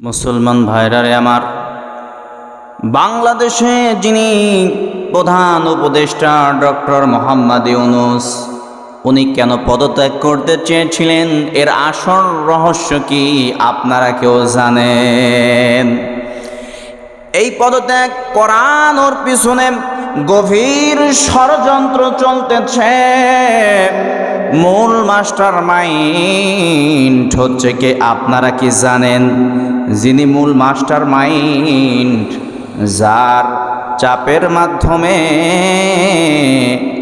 মুসলমান ভাইরারে আমার, বাংলাদেশে যিনি প্রধান উপদেষ্টা ডক্টর মোহাম্মদ ইউনুস, উনি কেন পদত্যাগ করতে চেয়েছিলেন? এর আসল রহস্য কি আপনারা কেউ জানেন? এই পদত্যাগ করানোর পিছনে গভীর ষড়যন্ত্র চলতেছে। মূল মাস্টার মাইন্ড হচ্ছে কি? আপনারা কি জানেন? যিনি মূল মাস্টার মাইন্ড যার চাপের মাধ্যমে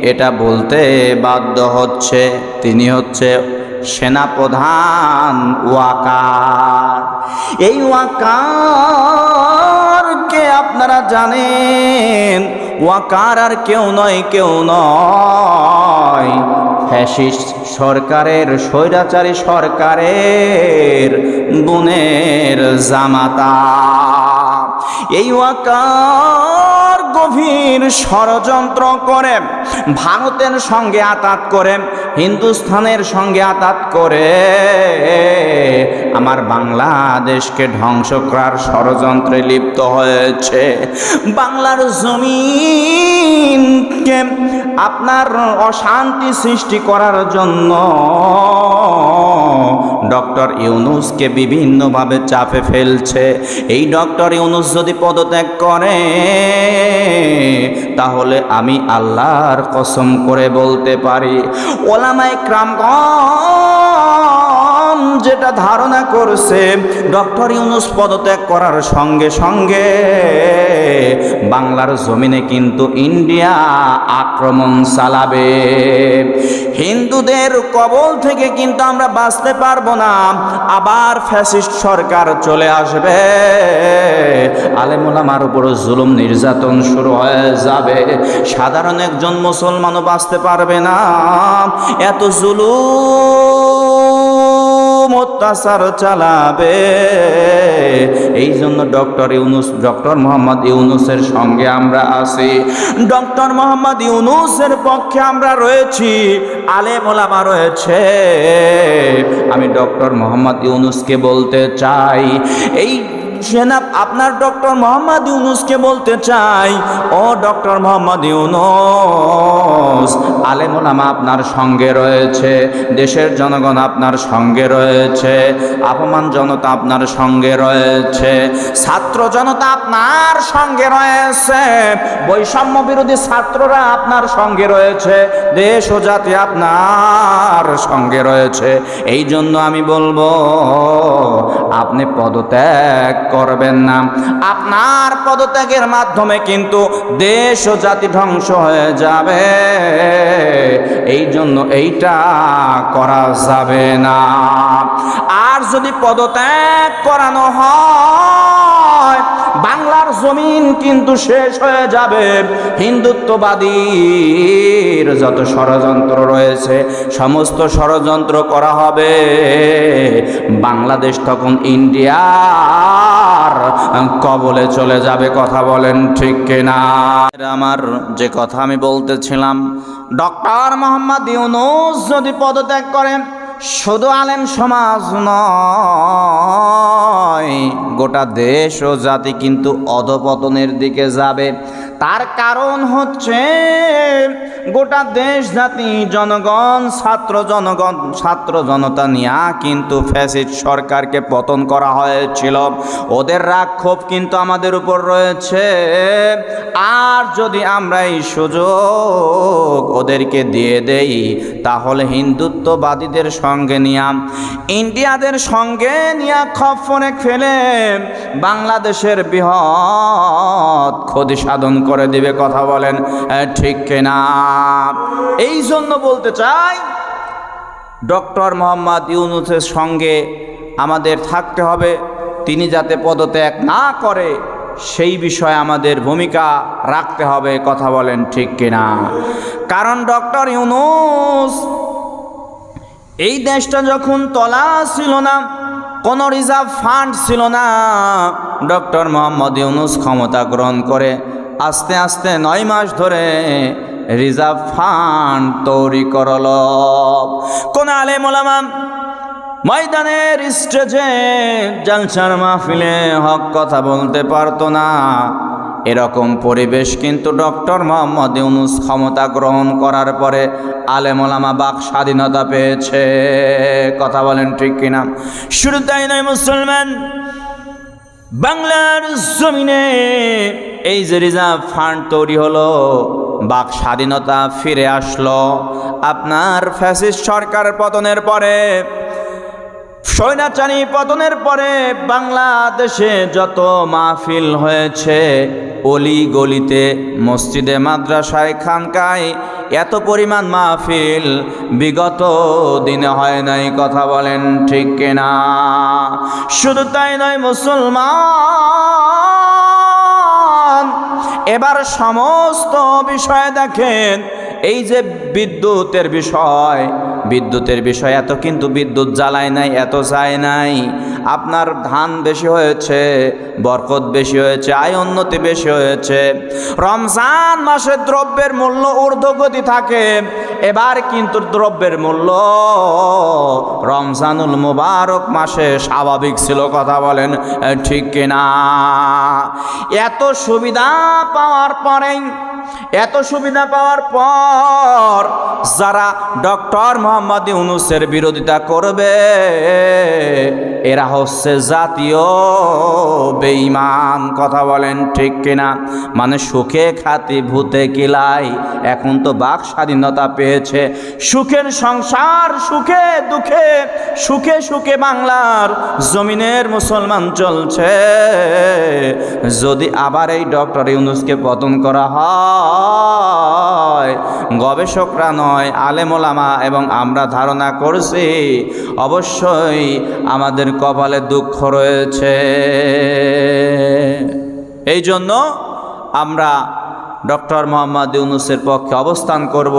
এটা বলতে বাধ্য হচ্ছে, তিনি হচ্ছে সেনাপ্রধান ওয়াকার। এই ওয়াকারকে আপনারা জানেন? ওয়াকার আর কেউ নয় কেউ নয়। ফ্যাসিস্ট সরকারের, স্বৈরাচারী সরকারের বোনের জামাতা। এই ওয়াকার গভীর ষড়যন্ত্র করে, ভারতের সঙ্গে আতাত করে, হিন্দুস্থানের সঙ্গে আতাত করে, আমার বাংলাদেশকে ধ্বংস করার ষড়যন্ত্রে লিপ্ত হয়েছে। বাংলার জমিনকে আপনার অশান্তি সৃষ্টি করার জন্য ডক্টর ইউনুসকে বিভিন্নভাবে চাপে ফেলছে। এই ডক্টর ইউনুস যদি পদত্যাগ করে, তাহলে আমি আল্লাহর কসম করে বলতে পারি। ওলামাই ক্রামগণ যেটা ধারণা করছে, ডক্টর ইউনুস পদত্যাগ করার সঙ্গে সঙ্গে বাংলার জমিনে কিন্তু ইন্ডিয়া আক্রমণ চালাবে। হিন্দুদের কবল থেকে কিন্তু আমরা বাঁচতে পারব না। আবার ফ্যাসিস্ট সরকার চলে আসবে। আলেমুলামার উপর জুলুম নির্যাতন শুরু হয়ে যাবে। সাধারণ একজন মুসলমানও বাঁচতে পারবে না। এত জুলুম! অত্যাচার চালাবে। এই জন্য ডক্টর ইউনুস, ডক্টর মোহাম্মদ ইউনুসের সঙ্গে আমরা আছি। ডক্টর মোহাম্মদ ইউনুসের পক্ষে আমরা রয়েছি আলে মোলামা রয়েছে। আমি ডক্টর মোহাম্মদ ইউনুসকে বলতে চাই, এই সেনা আপনার ডক্টর মোহাম্মদ ইউনুসকে বলতে চাই। ও ডক্টর মোহাম্মদ ইউনুস আলেমোলামা আপনার সঙ্গে রয়েছে, দেশের জনগণ আপনার সঙ্গে রয়েছে আপমান জনতা আপনার সঙ্গে রয়েছে, ছাত্র জনতা আপনার সঙ্গে রয়েছে, বৈষম্য বিরোধী ছাত্ররা আপনার সঙ্গে রয়েছে, দেশ ও জাতি আপনার সঙ্গে রয়েছে। এই জন্য আমি বলব আপনি পদত্যাগ করবেন না। আপনার পদত্যাগের মাধ্যমে কিন্তু দেশ ও জাতি ধ্বংস হয়ে যাবে। এই জন্য এইটা করা যাবে না। আর যদি পদত্যাগ করানো হয় বাংলার জমিন কিন্তু শেষ হয়ে যাবে। হিন্দুত্ববাদীর যত ষড়যন্ত্র রয়েছে, সমস্ত ষড়যন্ত্র করা হবে। বাংলাদেশ তখন ইন্ডিয়ার কবলে চলে যাবে, কথা বলেন ঠিক কিনা? আমার যে কথা আমি বলতেছিলাম, ডক্টর মোহাম্মদ ইউনুস যদি পদত্যাগ করেন শুধু আলেম সমাজ নয় গোটা দেশ ও জাতি কিন্তু অধপতনের দিকে যাবে। তার কারণ হচ্ছে গোটা দেশ জাতি, জনগণ, ছাত্র জনগণ, ছাত্র জনতা নিয়ে কিন্তু ফ্যাসিড সরকারকে পতন করা হয়েছিল। ওদের রাগ ক্ষোভ কিন্তু আমাদের উপর রয়েছে। আর যদি আমরা এই সুযোগ ওদেরকে দিয়ে দেই, তাহলে হিন্দুত্ববাদীদের সঙ্গে নিয়ে, ইন্ডিয়াদের সঙ্গে নিয়ে খফনে ফেলে বাংলাদেশের বৃহৎ ক্ষতি সাধন করে দিবে, কথা বলেন ঠিক কিনা? এই জন্য বলতে চাই, ডক্টর মোহাম্মদ ইউনুসের সঙ্গে আমাদের থাকতে হবে। তিনি যাতে পদত্যাগ না করে, সেই বিষয়ে আমাদের ভূমিকা রাখতে হবে, কথা বলেন, ঠিক কিনা? কারণ ডক্টর ইউনুস, এই দেশটা যখন তলা ছিল না, কোনো রিজার্ভ ফান্ড ছিল না, ডক্টর মোহাম্মদ ইউনুস ক্ষমতা গ্রহণ করে আস্তে আস্তে নয় মাস ধরে রিজার্ভ ফান্ড তৈরি করল। কোন আলেম ওলামা ময়দানের স্টেজে জালসার মাহফিলে হক কথা বলতে পারতো না। এরকম পরিবেশ কিন্তু ডক্টর মোহাম্মদ ইউনুস ক্ষমতা গ্রহণ করার পরে আলেমলামা বাক স্বাধীনতা পেয়েছে। কথা বলেন ঠিক কিনা? শুরু তাই নয় মুসলমান বাংলার জমিনে এই যে রিজার্ভ ফান্ড তৈরি হলো, বাক স্বাধীনতা ফিরে আসলো। আপনার ফ্যাসিস্ট সরকার পতনের পরে সৈনাচারী পতনের পরে বাংলাদেশে যত মাহফিল হয়েছে, অলি গলিতে, মসজিদে, মাদ্রাসায়, খানকায়, এত পরিমাণ মাহফিল বিগত দিনে হয় নাই, কথা বলেন ঠিক কিনা? শুধু তাই নয়, মুসলমান, এবার সমস্ত বিষয় দেখেন, এই যে বিদ্যুতের বিষয় বিদ্যুতের বিষয় এত, কিন্তু বিদ্যুৎ জ্বালায় নাই, এত যায় নাই। আপনার ধান বেশি হয়েছে, বরকত বেশি হয়েছে, আয় উন্নতি বেশি হয়েছে। রমজান মাসে দ্রব্যের মূল্য ঊর্ধ্বগতি থাকে, এবার কিন্তু দ্রব্যের মূল্য রমজানুল মুবারক মাসে স্বাভাবিক ছিল, কথা বলেন ঠিক কিনা? এত সুবিধা পাওয়ার পরেই, এত সুবিধা পাওয়ার পর যারা ডক্টর মোহাম্মদ ইউনুসের বিরোধিতা করবে। এরা হচ্ছে জাতীয় বেঈমান, কথা বলেন ঠিক কিনা? মানে সুখে খাতি ভূতে কিলাই, এখন তো বাক স্বাধীনতা পেয়েছে। সুখের সংসার, সুখে দুঃখে, সুখে সুখে বাংলার জমিনের মুসলমান চলছে। যদি আবার এই ডক্টর ইউনুসকে পতন করা হয়, গবেষকরা নয়, আলেমোলামা এবং আমরা ধারণা করছি, অবশ্যই আমাদের কপালে দুঃখ রয়েছে। এই জন্য আমরা ডক্টর মোহাম্মদ ইউনুসের পক্ষে অবস্থান করব।